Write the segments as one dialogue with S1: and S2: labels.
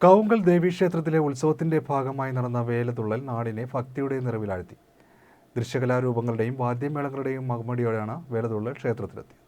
S1: കൗങ്കൽ ദേവീക്ഷേത്രത്തിലെ ഉത്സവത്തിന്റെ ഭാഗമായി നടന്ന വേലതുള്ളൽ നാടിനെ ഭക്തിയുടെ നിറവിലാഴ്ത്തി. ദൃശ്യകലാരൂപങ്ങളുടെയും വാദ്യമേളങ്ങളുടെയും മകുമടിയോടെയാണ് വേലതുള്ളൽ ക്ഷേത്രത്തിലെത്തിയത്.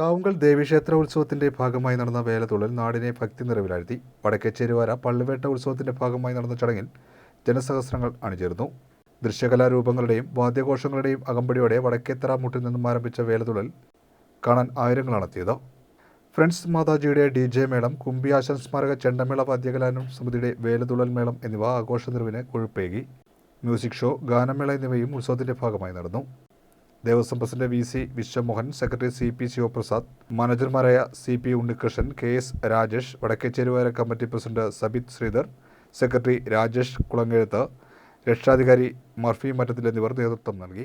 S1: കാവുങ്കൽ ദേവീക്ഷേത്ര ഉത്സവത്തിന്റെ ഭാഗമായി നടന്ന വേലതുള്ളൽ നാടിനെ ഭക്തി നിറവിലാഴ്ത്തി. വടക്കേച്ചേരുവാര പള്ളിവേട്ട ഉത്സവത്തിന്റെ ഭാഗമായി നടന്ന ചടങ്ങിൽ ജനസഹസ്രങ്ങൾ അണിചേർന്നു. ദൃശ്യകലാരൂപങ്ങളുടെയും വാദ്യഘോഷങ്ങളുടെയും അകമ്പടിയോടെ വടക്കേത്തറ മുട്ടിൽ നിന്നും ആരംഭിച്ച വേലതുള്ളൽ കാണാൻ ആയിരങ്ങളാണ് എത്തിയത് ഫ്രണ്ട്സ് മാതാജിയുടെ ഡി ജെ മേളം കുമ്പി ആശാൻ സ്മാരക ചെണ്ടമേള വാദ്യകലാനം സമിതിയുടെ വേലതുള്ളൽ മേളം എന്നിവ ആഘോഷ നിറവിന് കൊഴുപ്പേകി. മ്യൂസിക് ഷോ ഗാനമേള എന്നിവയും ഉത്സവത്തിന്റെ ഭാഗമായി നടന്നു. Devaswom president V C Vishwamohan secretary C P Sivaprasad മാനേജർമാരായ C P Unnikrishnan K S Rajesh Vadakkecheruvara committee president Sabith Sreedhar secretary Rajesh Kulangezhuth രക്ഷാധികാരി മർഫി മറ്റത്തിൽ എന്നിവർ നേതൃത്വം നൽകി.